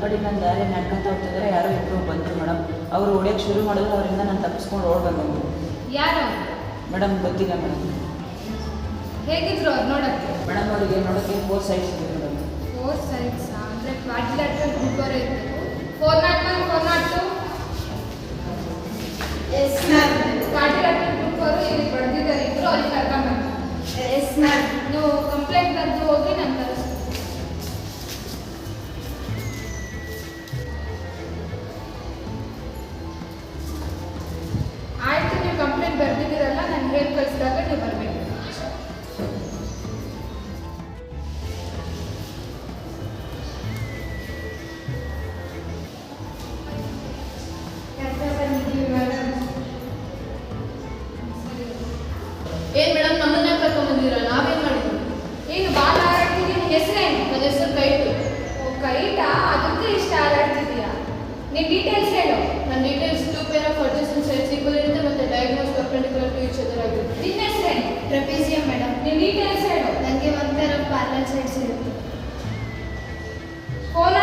ಕಡೆ ನನ್ನ ದಾರಿ ನಡ್ಕೊಂತ ಹೋಗ್ತಿದ್ರೆ ಯಾರೋ ಇಬ್ಬರು ಬಂದರು ಮೇಡಮ್ ಅವರು ಹೊಡಿಯೋಕ್ಕೆ ಶುರು ಮಾಡಿದ್ರು ಅವರಿಂದ ನಾನು ತಪ್ಪಿಸ್ಕೊಂಡು ಓಡ್ ಬಂದೆ ಯಾರು? ಮೇಡಮ್ ಗೊತ್ತಿಲ್ಲ ಮೇಡಮ್ ಹೇಗಿದ್ರು ಅವ್ರು ನೋಡಕ್ಕೆ? ಮೇಡಮ್ ಅವರಿಗೆ ನೋಡೋಕ್ಕೆ ಫೋರ್ ಸೈಡ್ಸ್ ಇದೆ ಮೇಡಮ್ ಫೋರ್ ಸೈಡ್ಸ್ ಅಂದರೆ ಕ್ವಾಡ್ರಿಲೇಟರ್ ಗ್ರೂಪರೇ ಇತ್ತು ಫೋರ್ ಹೇಳಿ ಕಳಿಸಿದಾಗ ನೀವು ಬರಬೇಕು. ಏನ್ ಮೇಡಮ್ ನಮ್ಮನ್ನ ಕರ್ಕೊಂಡ್ ಬಂದಿರ ನಾವೇನ್ ಮಾಡಿದ್ವಿ? ಏನು ಬಾಲ ಹಾರಾಡ್ತಿದ್ದೀನಿ ನಿನ್ ಹೆಸರೇನು? ನನ್ನ ಹೆಸರು ಕೈಟು. ಕೈಟಾ? ಅದಕ್ಕೆ ಇಷ್ಟ ಹಾರಾಡ್ತಿದೀಯಾ ನೀನ್ ಡೀಟೇಲ್ಸ್ సైడ్స్ లేదు కోలా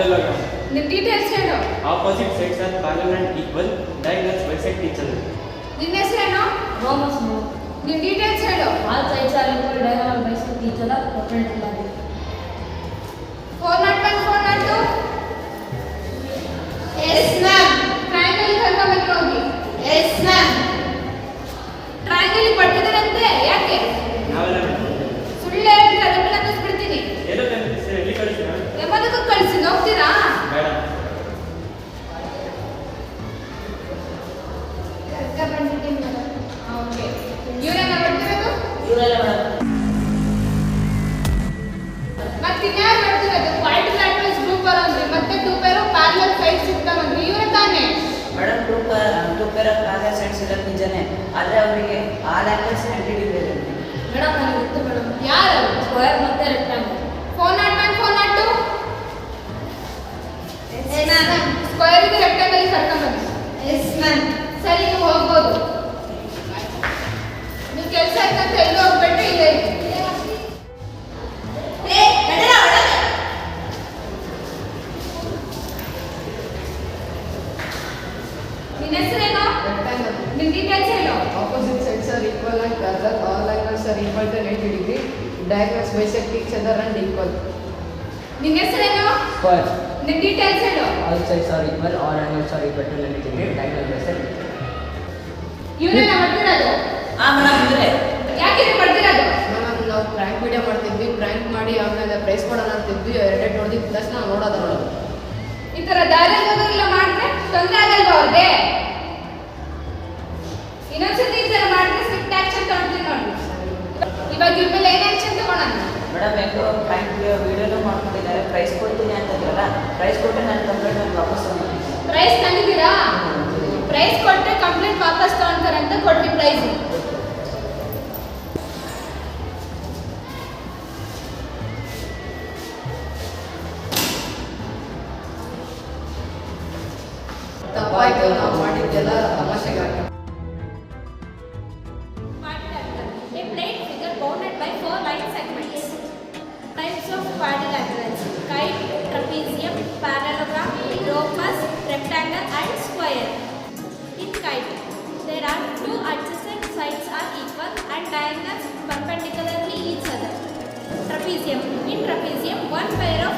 ಪ್ಯಾರಲಲ್ ಆಗಿ ನಿಮ್ಮ ಡೀಟೇಲ್ಸ್ ಹೇಳು. Opposite sides are parallel and equal diagonals bisect each ನಿಮ್ಮ ಹೆಸರು ಏನು ರೋಮಸ್ ನೋ ನಿಮ್ಮ ಡೀಟೇಲ್ಸ್ ಹೇಳು. All sides are equal diagonal bisect each ಆದರೆ ಅವರಿಗೆ ಆ ಲ್ಯಾಂಗ್ವೇಜ್ ಡಿಗ್ರಿ ಮೇಡಮ್ ನನಗೆ ಗೊತ್ತು ಮೇಡಮ್. ಯಾರು ಸ್ಕ್ವೇರ್ ಮತ್ತೆ rectangle phone not one phone not two square rectangle ಕರ್ಕೊಂಬಂದು ಎಸ್ ಮ್ಯಾಮ್ ಸರಿ ನೀವು ಹೋಗ್ಬೋದು. Diagonals bisect each other ಇಕ್ಕೋದು ನಿಮ್ಮ ನಿನ್ನ ಹೆಸರೇನು Square. ನಿನ್ನ ಡೀಟೇಲ್ಸ್ ಹೇಳು all sides are equal, all angles sorry but ನನ್ನ 90 ಡಯಾಗ್ರಾಮ್ Diagonal bisect. ನಾನು ಮಾಡ್ತಿರೋದು ಆ ಮೇಡಮ್ ಇದ್ರೆ ಯಾಕೆ ಇದು ಮಾಡ್ತಿರೋದು? ಮೇಡಮ್ ನಾವು ಪ್ರ್ಯಾಂಕ್ ವಿಡಿಯೋ ಮಾಡ್ತಿದ್ವಿ ಪ್ರ್ಯಾಂಕ್ ಮಾಡಿ ಆಮೇಲೆ ಪ್ರೈಸ್ ಕೊಡೋಣ ಅಂತಿದ್ವಿ ಎರಡೆರಡು ನೋಡಿದ ತಕ್ಷಣ ನಾವು ನೋಡೋದು ಈ ತರ ದಾರಿಯಲ್ಲಿ ಹೋಗೋರೆಲ್ಲ ಮಾಡಿದ್ರೆ ತೊಂದರೆ ಆಗಲ್ವಾ ಅವ್ರಿಗೆ? ಇನ್ನೊಂದ್ಸತಿ ಈ ಥರ ಮಾಡಿದ್ರೆ ಸ್ಟ್ರಿಕ್ಟ್ ಆ್ಯಕ್ಷನ್ ತಗೊಳ್ತೀನಿ ನೋಡಿ ಇವಾಗ ಇವ್ರ ಮೇಲೆ ಏನ್ ಮೇಡಮ್ ಹೆಂಗೋ ಬ್ಯಾಂಕ್ ವೀಡಿಯೋನೂ ಮಾಡ್ಕೊಂಡಿದ್ದಾರೆ. ಪ್ರೈಸ್ ಕೊಡ್ತೀನಿ ಅಂತಂದ್ರಲ್ಲ ಪ್ರೈಸ್ ಕೊಟ್ಟರೆ ನಾನು ಕಂಪ್ಲೇಂಟ್ ವಾಪಸ್ ತಗೊಂಡು ಪ್ರೈಸ್ ತಂದಿದ್ದೀರಾ ಪ್ರೈಸ್ ಕೊಟ್ಟರೆ ಕಂಪ್ಲೇಂಟ್ ವಾಪಸ್ ತಗೊಂತಾರೆ ಅಂತ ಕೊಡ್ರಿ ಪ್ರೈಸ್ ತಪ್ಪಾಯ್ತು ನಾವು ಮಾಡಿದ್ದೆಲ್ಲ ತಮಾಷೆಗಾಗಿ figure plate figure bounded by four Types of quadrilaterals. Kite, trapezium, parallelogram, rhombus, rectangle and square. In kite, there are two adjacent sides are equal and diagonals perpendicularly each other. Trapezium. In trapezium, one pair of